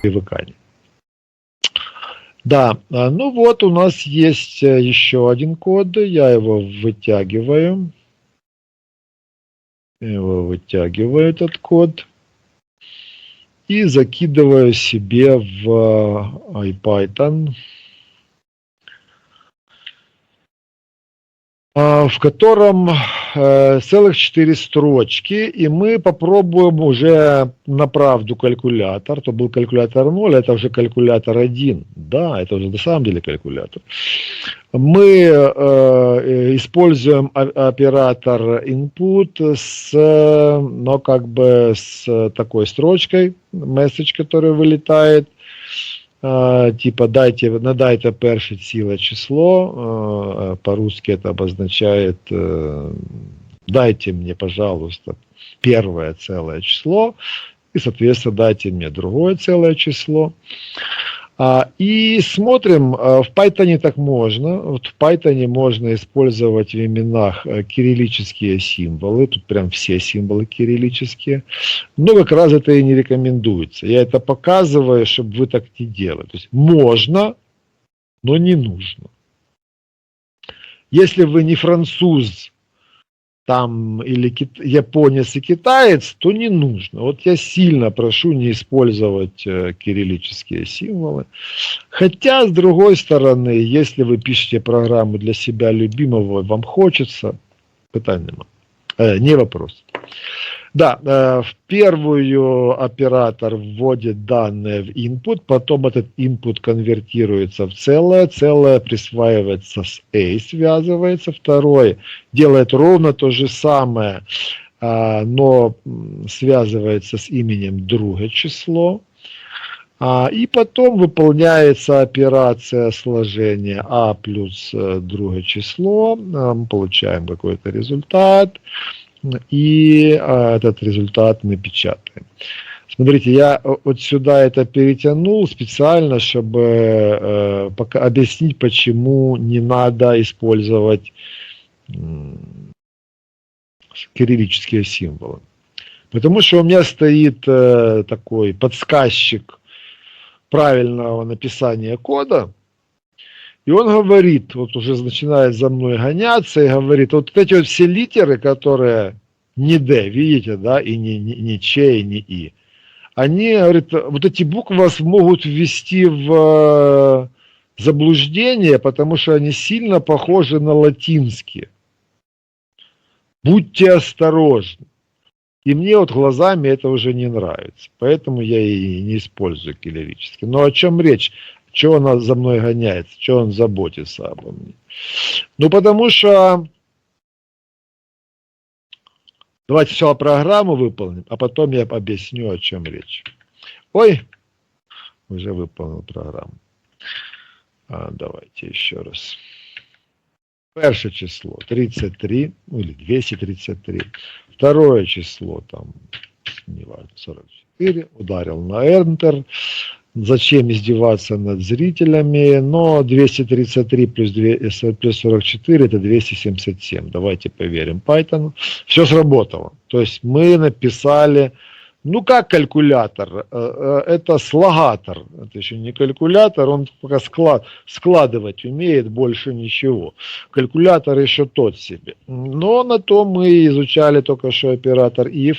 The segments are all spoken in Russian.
привыкания. Да, а, ну вот у нас есть э, еще один код, я его вытягиваю. Его вытягиваю, этот код. И закидываю себе в IPython. В котором э, целых четыре строчки, и мы попробуем уже на правду калькулятор, то был калькулятор 0, это уже калькулятор 1, да, это уже на самом деле калькулятор. Мы э, используем оператор input с, но как бы с такой строчкой, message, который вылетает, типа дайте, надайте перше ціле число, по-русски это обозначает дайте мне, пожалуйста, первое целое число, и, соответственно, дайте мне другое целое число. А, и смотрим, а, в Python так можно. Вот в Python можно использовать в именах э, кириллические символы. Тут прям все символы кириллические. Но как раз это и не рекомендуется. Я это показываю, чтобы вы так не делали. То есть можно, но не нужно. Если вы не француз, там или кит... японец и китаец, то не нужно. Вот я сильно прошу не использовать э, кириллические символы. Хотя, с другой стороны, если вы пишете программу для себя любимого, вам хочется, питань Э, не вопрос. Да, э, в первую оператор вводит данные в input, потом этот input конвертируется в целое, целое присваивается с a, связывается, второй делает ровно то же самое, э, но связывается с именем другое число. А, и потом выполняется операция сложения а плюс э, другое число, мы получаем какой-то результат и а, этот результат мы печатаем. Смотрите, я вот сюда это перетянул специально, чтобы э, пока, объяснить, почему не надо использовать э, кириллические символы. Потому что у меня стоит э, такой подсказчик правильного написания кода, и он говорит, вот уже начинает за мной гоняться и говорит, вот эти вот все литеры, которые не D, видите, да, и не, не, не Ч, и не И, они, говорит, вот эти буквы вас могут ввести в э, заблуждение, потому что они сильно похожи на латинские. Будьте осторожны. И мне вот глазами это уже не нравится. Поэтому я и не использую киллерически. Но о чем речь? Чего он за мной гоняется? Чего он заботится обо мне? Ну, потому что... Давайте сначала программу выполним, а потом я объясню, о чем речь. Ой, уже выполнил программу. А, давайте еще раз. Первое число 33, ну или 233. Второе число там, не важно, 44. Ударил на Enter. Зачем издеваться над зрителями? Но 233 плюс, 2, плюс 44 это 277. Давайте поверим Python. Все сработало. То есть мы написали ну, как калькулятор? Э, э, это слагатор. Это еще не калькулятор, он пока склад, складывать умеет больше ничего. Калькулятор еще тот себе. Но на то мы изучали только что оператор if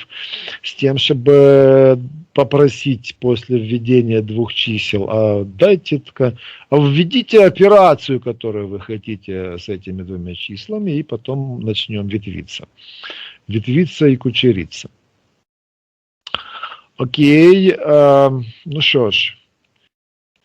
с тем, чтобы попросить после введения двух чисел, а дайте, а введите операцию, которую вы хотите с этими двумя числами, и потом начнем ветвиться. Ветвиться и кучериться. Окей, э, ну що ж,